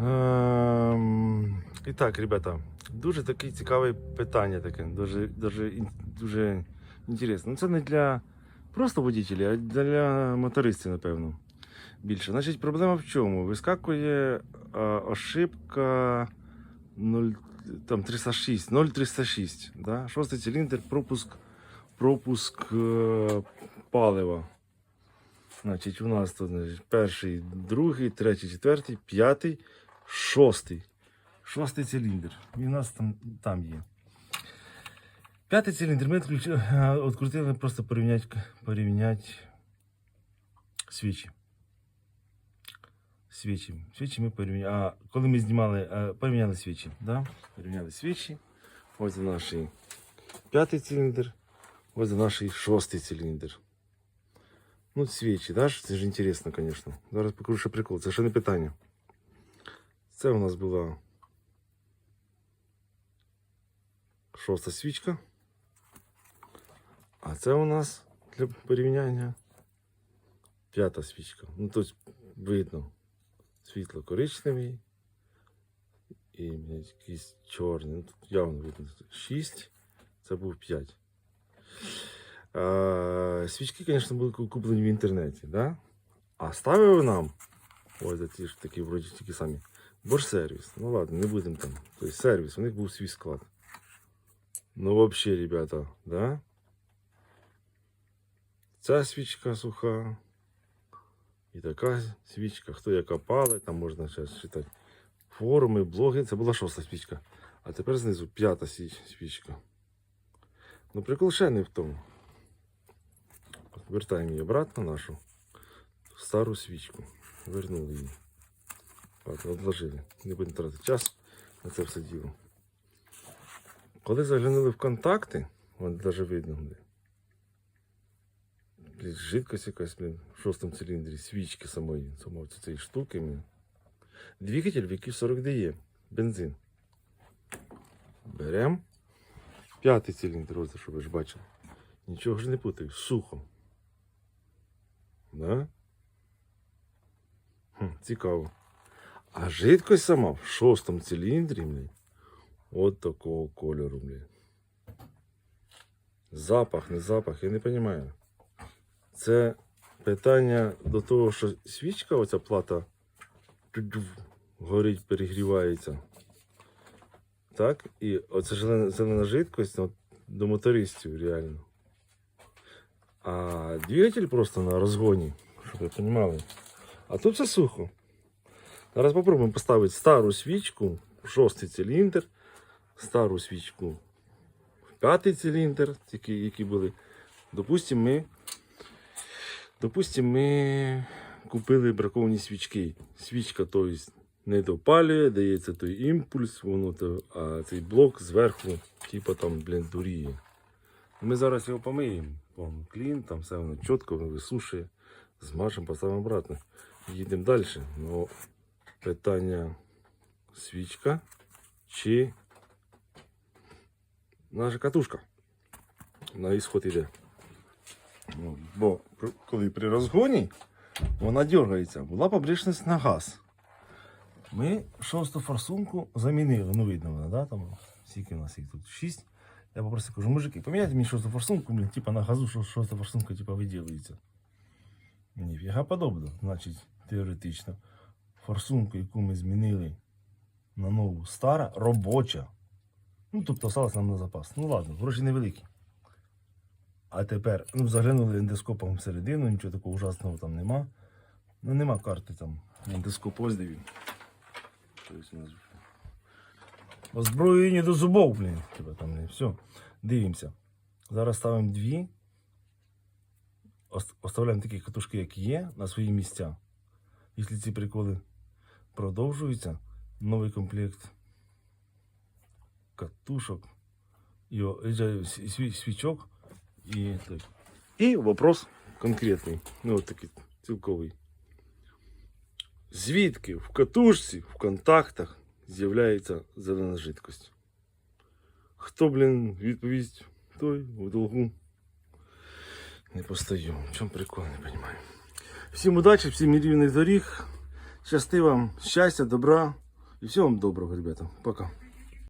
Ем, І так, ребята, дуже таке цікаве питання таке, дуже, дуже, дуже інтересно. Ну, це не для просто водителів, а для мотористів, напевно. Більше. Значить, проблема в чому? Вискакує а, ошибка 0, там, 306, 0306. Да? Шостий циліндр, пропуск, пропуск е, палива. Значить, у нас тут значить, перший, другий, третій, четвертий, п'ятий, шостий. Шостий циліндр. Він у нас там, там є. П'ятий циліндр ми відключили, а, відкрутили просто порівняти, порівняти свічі. Свічі. Свічі ми порівняли. А коли ми знімали, а, порівняли свічі. Да? Порівняли свічі. Ось наш п'ятий циліндр. Ось наш шостий циліндр. Ну, свічі, да? ж? Це ж інтересно, звісно. Зараз покажу, що прикол. Це ще не питання. Це у нас була шоста свічка. А це у нас для порівняння п'ята свічка. Ну, тобто видно. Світло коричневий і якийсь чорний. Ну, тут явно видно. 6, це був 5. Е, свічки, звісно, були куплені в інтернеті, да? а ставили нам, ось ті ж такі, вроді такі самі, борсервіс. Ну ладно, не будемо там. Тобто сервіс, у них був свій склад. Ну, взагалі, ребята, да? Ця свічка суха. І така свічка, хто яка палить, там можна зараз читати. Форуми, блоги. Це була шоста свічка. А тепер знизу п'ята свічка. Ну, прикол ще не в тому. Вертаємо її обратно нашу стару свічку. Вернули її. Odложили. Не будемо тратити час на це все діло. Коли заглянули в контакти, от навіть видно, блін. Жидкость якась, блін, в шостому циліндрі, свічки самої, самої цієї штуки. Блін. Двигатель, який 40 дає, бензин. Беремо. П'ятий циліндр, ось, щоб ви ж бачили. Нічого ж не путаю, сухо. Да? Хм, цікаво. А жидкость сама в шостому циліндрі, блін, от такого кольору, блін. Запах, не запах, я не розумію. Це питання до того, що свічка, оця плата горить, перегрівається. Так? І оця зелена, зелена жидкость ну, до мотористів реально. А двигатель просто на розгоні, щоб ви розуміли. А тут все сухо. Зараз спробуємо поставити стару свічку, в шостий циліндр, стару свічку в п'ятий циліндр, які, які були. Допустимо, ми, допустим, ми купили браковані свічки. Свічка, тобто, не допалює, дається той імпульс, воно а цей блок зверху, типу там, блін, дуріє. Ми зараз його помиємо. Вон, клін, там все воно чітко висушує. Змажемо, поставимо обратно. Їдемо далі. Ну, питання свічка чи наша катушка. На ісход іде. Ну, бо коли при розгоні вона дергається, була побрішність на газ. Ми шосту форсунку замінили. Ну, видно вона, да? Там, скільки у нас їх тут? Шість. Я попросив, кажу, мужики, поміняйте мені шосту форсунку, блін, типа на газу, що шоста форсунка типа виділюється. Ніфіга подобно, значить, теоретично. Форсунку, яку ми змінили на нову стара, робоча. Ну, тобто осталось нам на запас. Ну ладно, гроші невеликі. А тепер, ну, заглянули ендоскопом всередину, нічого такого ужасного там нема. Ну, нема карти там. Ендоскоп нас Озброєні до зубов, блін. Типа там не все. Дивимося. Зараз ставимо дві. Оставляємо такі катушки, як є, на свої місця. Якщо ці приколи продовжуються, новий комплект катушок і о- е, же, сві- сві- свічок. І, той. і вопрос конкретний. Ну, от такий цілковий. Звідки в катушці, в контактах з'являється зелена жидкость? Хто, блін, відповість той в долгу? Не постою. В чому прикол, не розумію. Всім удачі, всім рівних доріг. Щасти вам, щастя, добра, І всього вам доброго, ребята. Пока.